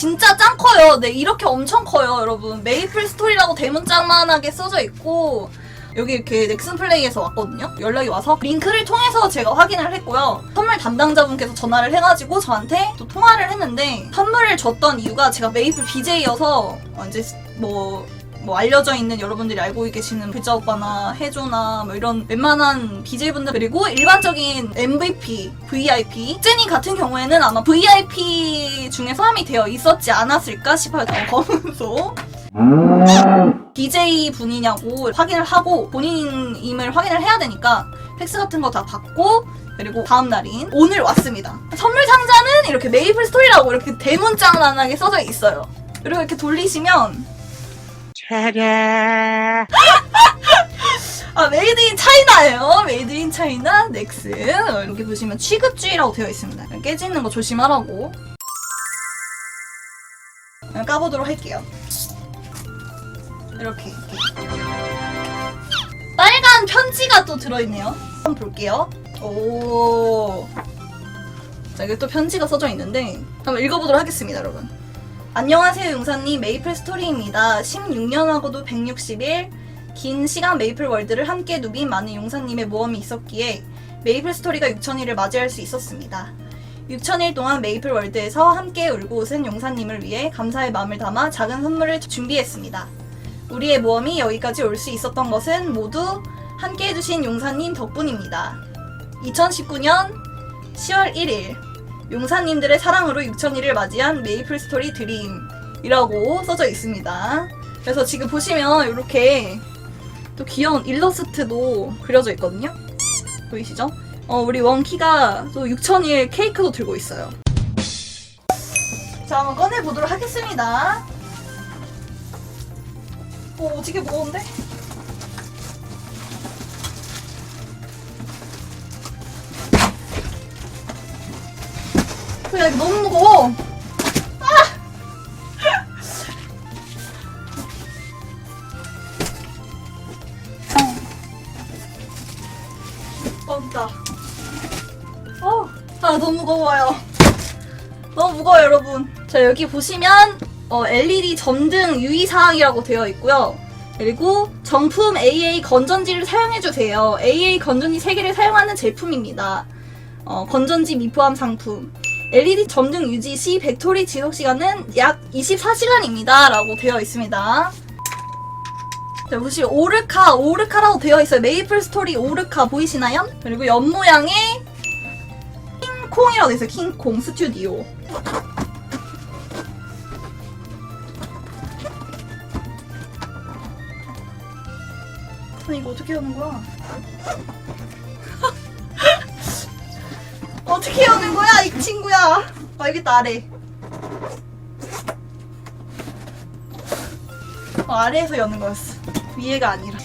진짜 짱 커요. 네, 이렇게 엄청 커요, 여러분. 메이플 스토리라고 대문짝만하게 써져 있고 여기 이렇게 넥슨 플레이에서 왔거든요. 연락이 와서 링크를 통해서 제가 확인을 했고요. 선물 담당자분께서 전화를 해가지고 저한테 또 통화를 했는데 선물을 줬던 이유가 제가 메이플 BJ여서 이제 뭐. 뭐 알려져 있는 여러분들이 알고 계시는 글자 오빠나 해조나 뭐 이런 웬만한 BJ분들 그리고 일반적인 MVP, VIP 찐이 같은 경우에는 아마 VIP 중에 포함이 되어 있었지 않았을까 싶어요. 저 검은소 DJ 분이냐고 확인을 하고 본인임을 확인을 해야 되니까 팩스 같은 거 다 받고 그리고 다음 날인 오늘 왔습니다. 선물 상자는 이렇게 메이플 스토리라고 이렇게 대문짝만하게 써져 있어요. 그리고 이렇게 돌리시면 아 메이드 인 차이나예요. 메이드 인 차이나 넥슨 이렇게 보시면 취급주의라고 되어 있습니다. 깨지는 거 조심하라고. 까보도록 할게요. 이렇게, 이렇게. 빨간 편지가 또 들어있네요. 한번 볼게요. 오. 자, 여기 또 편지가 써져 있는데, 한번 읽어보도록 하겠습니다, 여러분. 안녕하세요, 용사님. 메이플 스토리입니다. 16년하고도 160일, 긴 시간 메이플 월드를 함께 누빈 많은 용사님의 모험이 있었기에, 메이플 스토리가 6천일을 맞이할 수 있었습니다. 6천일 동안 메이플 월드에서 함께 울고 웃은 용사님을 위해 감사의 마음을 담아 작은 선물을 준비했습니다. 우리의 모험이 여기까지 올 수 있었던 것은 모두 함께 해주신 용사님 덕분입니다. 2019년 10월 1일 용사님들의 사랑으로 6천일을 맞이한 메이플 스토리 드림이라고 써져 있습니다. 그래서 지금 보시면 이렇게 또 귀여운 일러스트도 그려져 있거든요. 보이시죠? 어, 우리 원키가 또 6천일 케이크도 들고 있어요. 자, 한번 꺼내보도록 하겠습니다. 오, 오지게 무거운데? 야, 이거 너무 무거워. 아! 없다. 어, 아, 너무 무거워요. 너무 무거워요, 여러분. 자, 여기 보시면 어, LED 점등 유의 사항이라고 되어 있고요. 그리고 정품 AA 건전지를 사용해주세요. AA 건전지 3개를 사용하는 제품입니다. 어, 건전지 미포함 상품. LED 점등 유지 시 배터리 지속 시간은 약 24시간입니다. 라고 되어 있습니다. 자, 보시면 오르카, 오르카라고 되어 있어요. 메이플 스토리 오르카 보이시나요? 그리고 옆 모양에 킹콩이라고 되어 있어요. 킹콩 스튜디오. 이거 어떻게 하는 거야? 어떻게 여는 거야 이 친구야? 아 여기 있다 아래. 어, 아래에서 여는 거였어. 위에가 아니라.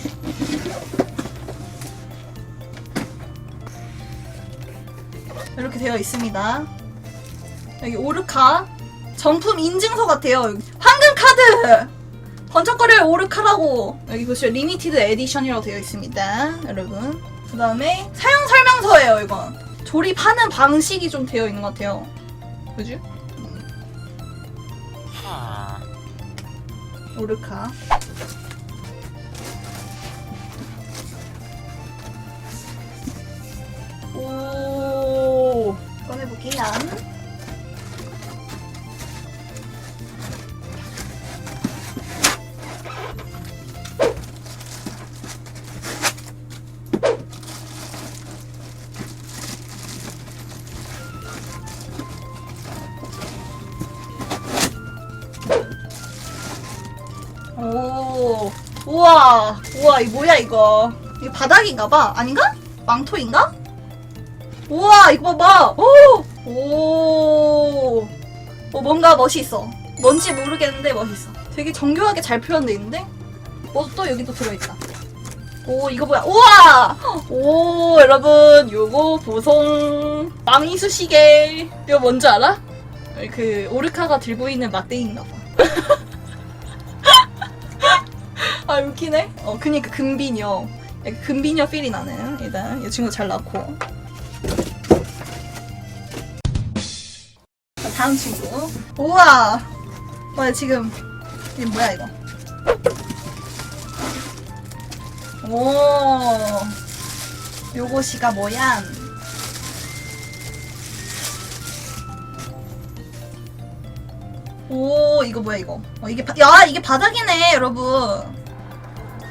이렇게 되어 있습니다. 여기 오르카 정품 인증서 같아요. 황금 카드. 번쩍거릴 오르카라고 여기 보시면 리미티드 에디션이라고 되어 있습니다 여러분 그 다음에 사용 설명서예요 이건 조립하는 방식이 좀 되어 있는 것 같아요. 그지? 오르카. 오. 꺼내볼게요 이 뭐야 이거? 이거 바닥인가봐. 아닌가? 망토인가? 우와, 이거 봐봐. 오, 오, 오, 뭔가 멋있어. 뭔지 모르겠는데 멋있어. 되게 정교하게 잘 표현돼 있는데? 뭐또 여기도 들어있다. 오, 이거 뭐야? 우와! 오, 여러분, 요거 보송 망이수 시계. 이거 뭔지 알아? 그 오르카가 들고 있는 막대기인가봐. 아 웃기네. 어 그니까 금비녀. 금비녀 필이 나는 일단 이 친구 잘 낳고. 자, 다음 친구. 우와 와 지금 이게 뭐야 이거? 오, 요것이가 뭐야? 오, 이거 뭐야 이거? 어, 이게 바, 야 이게 바닥이네 여러분.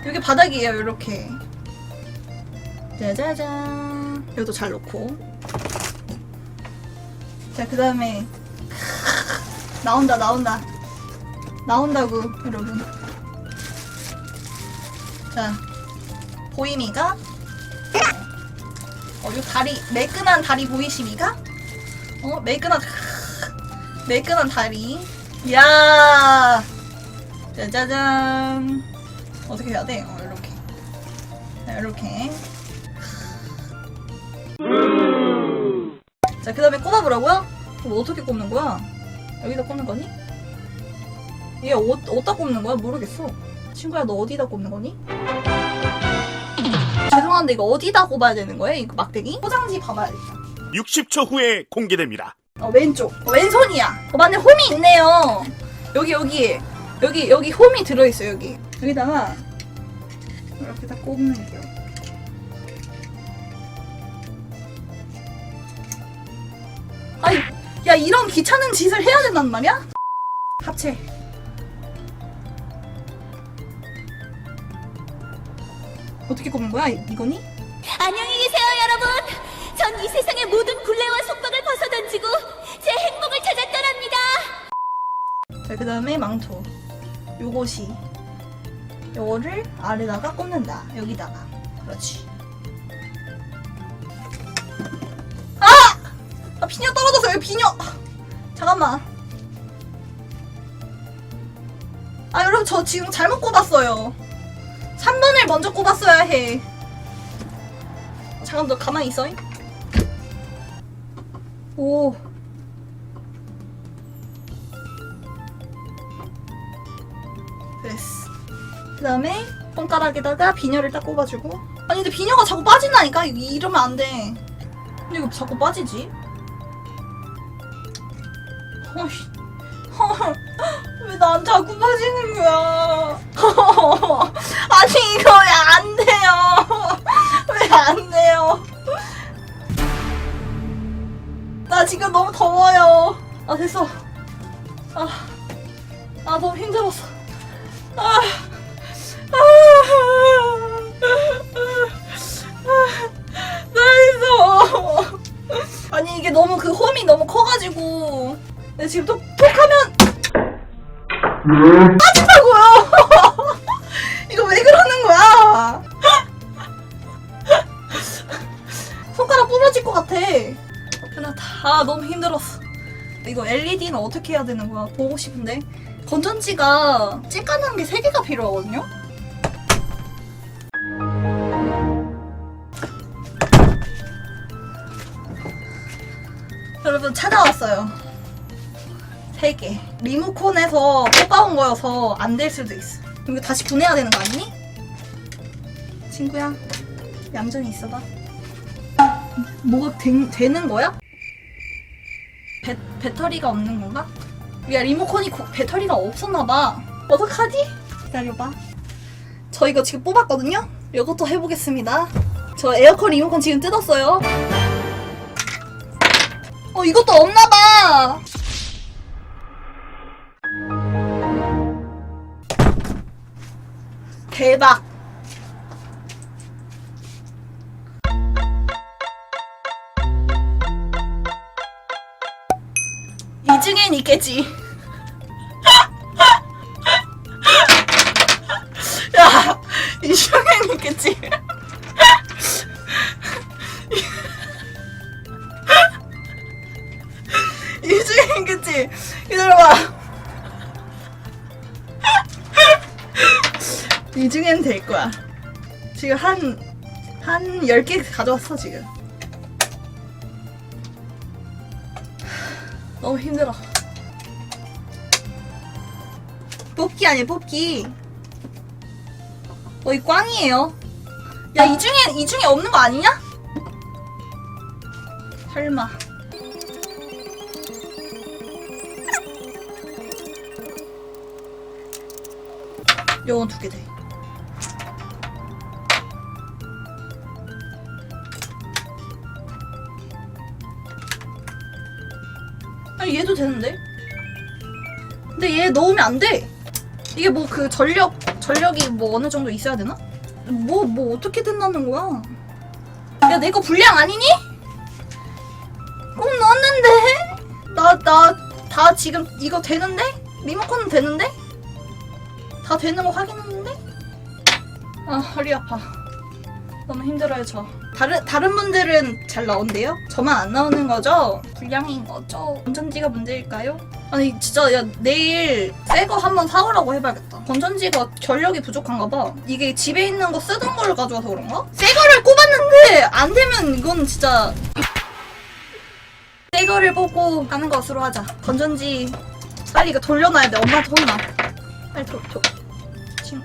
여기 바닥이에요 이렇게. 짜자잔. 이것도 잘 놓고. 자 그 다음에 나온다 나온다 나온다고 여러분. 자 보이미가 어, 요 다리 매끈한 다리 보이십니까? 어 매끈한 매끈한 다리. 야 짜자잔 어떻게 해야 돼? 어 이렇게 자, 이렇게 자 그 다음에 꼽아보라고요? 그럼 어떻게 꼽는 거야? 여기다 꼽는 거니? 얘 어, 어디다 꼽는 거야? 모르겠어 친구야 너 어디다 꼽는 거니? 죄송한데 이거 어디다 꼽아야 되는 거예요? 이거 막대기? 포장지 봐봐야겠다 60초 후에 공개됩니다. 어 왼쪽 어, 왼손이야 어 맞네 홈이 있네요 여기 여기 여기 여기 홈이 들어있어 여기 여기다가 이렇게 딱 꼽는 게요 아이 야 이런 귀찮은 짓을 해야 된단 말이야? 합체 어떻게 꼽는 거야 이- 이거니? 안녕히 계세요, 여러분. 전 이 세상의 모든 굴레와 속박을 벗어던지고 제 행복을 찾아 떠납니다. 자, 그 다음에 망토. 요것이. 요거를 아래다가 꽂는다. 여기다가. 그렇지. 아! 아, 비녀 떨어졌어요, 비녀! 잠깐만. 아, 여러분, 저 지금 잘못 꼽았어요. 3번을 먼저 꼽았어야 해. 잠깐, 너 가만히 있어. 잉? 오. 됐어. 그 다음에 손가락에다가 비녀를 딱 꼽아주고. 아니 근데 비녀가 자꾸 빠진다니까? 이- 이러면 안 돼. 근데 이거 자꾸 빠지지? 어이. 왜난 자꾸 빠지는 거야? 아니 이거 왜 안 돼요? 왜 안 돼요? 나 지금 너무 더워요. 아 됐어. 아, 아 너무 힘들었어. 아, 나있어. 아니 이게 너무 그 홈이 너무 커가지고 내가 지금 톡 톡하면 빠진다고요. 이거 왜 그러는 거야? 손가락 부러질 것 같아. 편하다. 아 너무 힘들었어. 이거 LED는 어떻게 해야 되는 거야? 보고 싶은데. 건전지가 찌까는 게 3개가 필요하거든요? 여러분 찾아왔어요. 3개. 리모컨에서 뽑아온 거여서 안 될 수도 있어. 이거 다시 보내야 되는 거 아니니? 친구야, 얌전히 있어봐. 뭐가 된- 되는 거야? 배, 배터리가 없는 건가? 야 리모컨이 고- 배터리가 없었나봐. 어떡하지? 기다려봐. 저 이거 지금 뽑았거든요? 이것도 해보겠습니다. 저 에어컨 리모컨 지금 뜯었어요. 어 이것도 없나봐. 대박 있겠지. 야, 이 중엔 있겠지. 이 중엔 있겠지. 기다려봐. 이 중엔 될 거야. 지금 한, 한 10개 가져왔어, 지금. 너무 힘들어. 뽑기 아니야, 뽑기. 거의 꽝이에요. 야, 이 중에, 이 중에 없는 거 아니냐? 설마. 요건 두개 돼. 아니 얘도 되는데? 근데 얘 넣으면 안 돼. 이게 뭐 그 전력 전력이 뭐 어느 정도 있어야 되나? 뭐 뭐 어떻게 된다는 거야? 야 내 거 불량 아니니? 꼭 넣었는데? 나 나 다 지금 이거 되는데? 리모컨은 되는데? 다 되는 거 확인했는데? 아 허리 아파. 너무 힘들어요 저. 다른 다른 분들은 잘 나온대요? 저만 안 나오는 거죠? 불량인 거죠? 건전지가 문제일까요? 아니 진짜 야 내일 새 거 한번 사오라고 해봐야겠다. 건전지가 전력이 부족한가 봐. 이게 집에 있는 거 쓰던 걸 가져와서 그런가? 새 거를 꼽았는데 안 되면 이건 진짜 새 거를 보고 가는 것으로 하자. 건전지 빨리 이거 돌려놔야 돼. 엄마한테 혼나. 빨리 돌 돌. 지금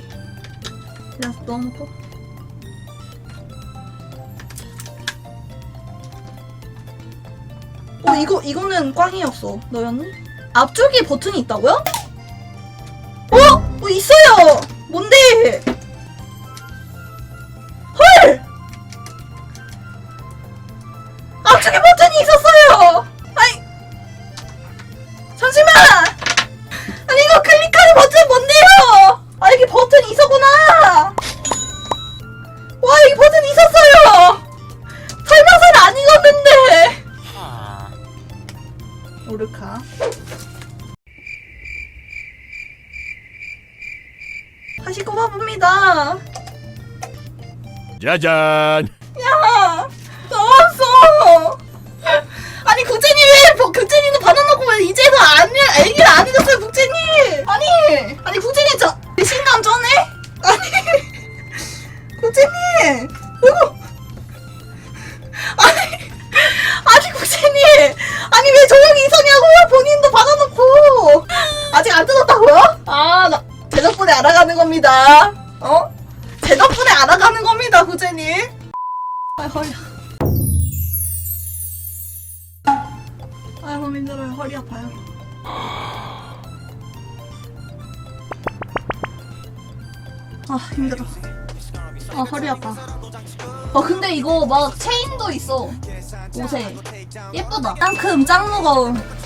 그냥 넣어놓고. 어 이거 이거는 꽝이었어. 너였니? 앞쪽에 버튼이 있다고요? 어? 어 있어요. 오르카. 다시 꼽아봅니다. 짜잔. 야, 나왔어. 아니 국제님 왜 버- 국제님도 받아놓고 왜 이제도 안 얘기를 안 해줬어요 국제님? 아니 아니 국제님 저 배신감 전에? 아니 국제님 허리. 아 너무 힘들어요. 허리 아파요. 아 힘들어. 아 허리 아파. 아 근데 이거 막 체인도 있어. 옷에 예쁘다. 짱큼 짱 무거움.